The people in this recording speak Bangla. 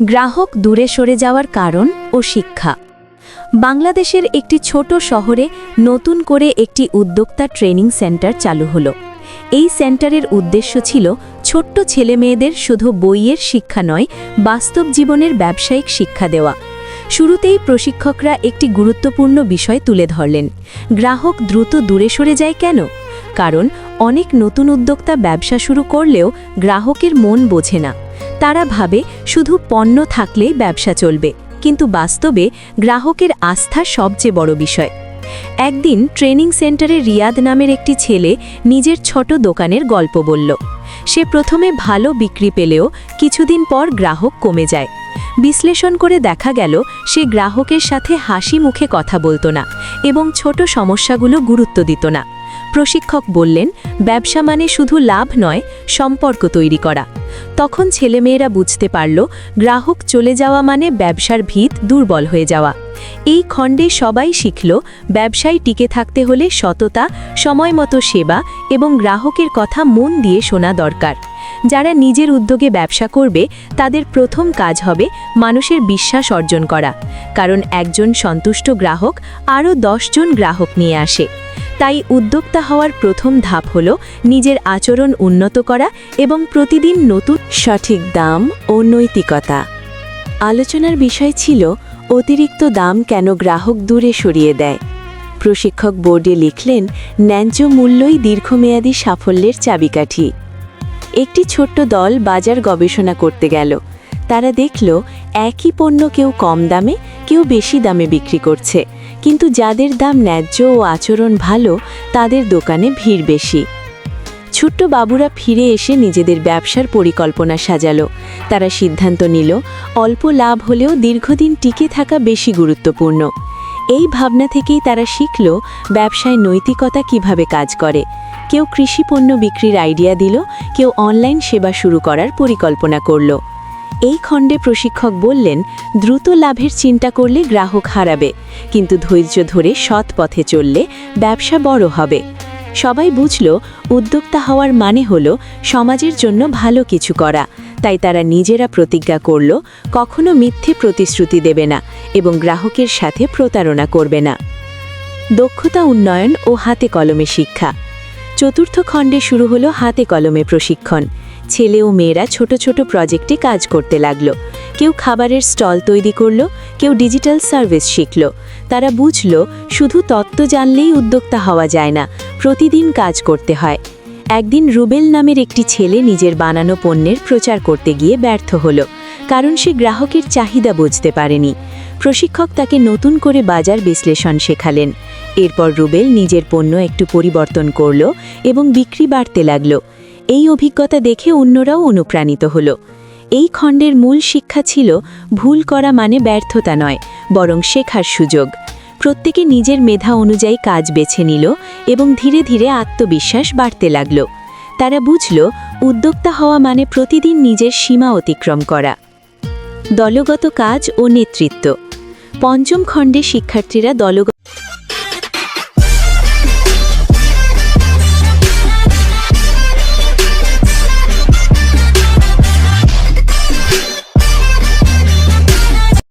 গ্রাহক দূরে সরে যাওয়ার কারণ ও শিক্ষা। বাংলাদেশের একটি ছোট শহরে নতুন করে একটি উদ্যোক্তা ট্রেনিং সেন্টার চালু হলো। এই সেন্টারের উদ্দেশ্য ছিল ছোট্ট ছেলেমেয়েদের শুধু বইয়ের শিক্ষা নয়, বাস্তব জীবনের ব্যবসায়িক শিক্ষা দেওয়া। শুরুতেই প্রশিক্ষকরা একটি গুরুত্বপূর্ণ বিষয় তুলে ধরলেন, গ্রাহক দ্রুত দূরে সরে যায় কেন? কারণ অনেক নতুন উদ্যোক্তা ব্যবসা শুরু করলেও গ্রাহকের মন বোঝে না। তারা ভাবে শুধু পণ্য থাকলেই ব্যবসা চলবে, কিন্তু বাস্তবে গ্রাহকের আস্থা সবচেয়ে বড় বিষয়। একদিন ট্রেনিং সেন্টারে রিয়াদ নামের একটি ছেলে নিজের ছোট দোকানের গল্প বলল। সে প্রথমে ভালো বিক্রি পেলেও কিছুদিন পর গ্রাহক কমে যায়। বিশ্লেষণ করে দেখা গেল, সে গ্রাহকের সাথে হাসি মুখে কথা বলতো না এবং ছোট সমস্যাগুলো গুরুত্ব দিত না। প্রশিক্ষক বললেন, ব্যবসা মানে শুধু লাভ নয়, সম্পর্ক তৈরি করা। তখন ছেলেমেয়েরা বুঝতে পারল, গ্রাহক চলে যাওয়া মানে ব্যবসার ভিত দুর্বল হয়ে যাওয়া। এই খণ্ডে সবাই শিখল, ব্যবসায় টিকে থাকতে হলে সততা, সময়মতো সেবা এবং গ্রাহকের কথা মন দিয়ে শোনা দরকার। যারা নিজের উদ্যোগে ব্যবসা করবে, তাদের প্রথম কাজ হবে মানুষের বিশ্বাস অর্জন করা। কারণ একজন সন্তুষ্ট গ্রাহক আরও জন গ্রাহক নিয়ে আসে। তাই উদ্যোক্তা হওয়ার প্রথম ধাপ হল নিজের আচরণ উন্নত করা এবং প্রতিদিন নতুন সঠিক দাম ও নৈতিকতা। আলোচনার বিষয় ছিল, অতিরিক্ত দাম কেন গ্রাহক দূরে সরিয়ে দেয়? প্রশিক্ষক বোর্ডে লিখলেন, ন্যায্য মূল্যই দীর্ঘমেয়াদী সাফল্যের চাবিকাঠি। একটি ছোট্ট দল বাজার গবেষণা করতে গেল। তারা দেখল, একই পণ্য কেউ কম দামে, কেউ বেশি দামে বিক্রি করছে। কিন্তু যাদের দাম ন্যায্য ও আচরণ ভালো, তাদের দোকানে ভিড় বেশি। ছোট্ট বাবুরা ফিরে এসে নিজেদের ব্যবসার পরিকল্পনা সাজালো। তারা সিদ্ধান্ত নিল, অল্প লাভ হলেও দীর্ঘদিন টিকে থাকা বেশি গুরুত্বপূর্ণ। এই ভাবনা থেকেই তারা শিখল, ব্যবসায় নৈতিকতা কীভাবে কাজ করে। কেউ কৃষি পণ্য বিক্রির আইডিয়া দিল, কেউ অনলাইন সেবা শুরু করার পরিকল্পনা করল। এই খণ্ডে প্রশিক্ষক বললেন, দ্রুত লাভের চিন্তা করলে গ্রাহক হারাবে, কিন্তু ধৈর্য ধরে সৎ পথে চললে ব্যবসা বড় হবে। সবাই বুঝল, উদ্যোক্তা হওয়ার মানে হল সমাজের জন্য ভালো কিছু করা, তাই তারা নিজেরা প্রতিজ্ঞা করল, কখনো মিথ্যে প্রতিশ্রুতি দেবে না এবং গ্রাহকের সাথে প্রতারণা করবে না। দক্ষতা উন্নয়ন ও হাতে কলমে শিক্ষা। চতুর্থ খণ্ডে শুরু হলো হাতে কলমে প্রশিক্ষণ। ছেলে ও মেয়েরা ছোট ছোট প্রজেক্টে কাজ করতে লাগল। কেউ খাবারের স্টল তৈরি করল, কেউ ডিজিটাল সার্ভিস শিখল। তারা বুঝল, শুধু তত্ত্ব জানলেই উদ্যোক্তা হওয়া যায় না, প্রতিদিন কাজ করতে হয়। একদিন রুবেল নামের একটি ছেলে নিজের বানানো পণ্যের প্রচার করতে গিয়ে ব্যর্থ হলো। কারণ সে গ্রাহকের চাহিদা বুঝতে পারেনি। প্রশিক্ষক তাকে নতুন করে বাজার বিশ্লেষণ শেখালেন। এরপর রুবেল নিজের পণ্য একটু পরিবর্তন করল এবং বিক্রি বাড়তে লাগল। এই অভিজ্ঞতা দেখে অন্যরাও অনুপ্রাণিত হল। এই খণ্ডের মূল শিক্ষা ছিল, ভুল করা মানে ব্যর্থতা নয়, বরং শেখার সুযোগ। প্রত্যেকে নিজের মেধা অনুযায়ী কাজ বেছে নিল এবং ধীরে ধীরে আত্মবিশ্বাস বাড়তে লাগল। তারা বুঝল, উদ্যোক্তা হওয়া মানে প্রতিদিন নিজের সীমা অতিক্রম করা। দলগত কাজ ও নেতৃত্ব। পঞ্চম খণ্ডে শিক্ষার্থীরা দলগত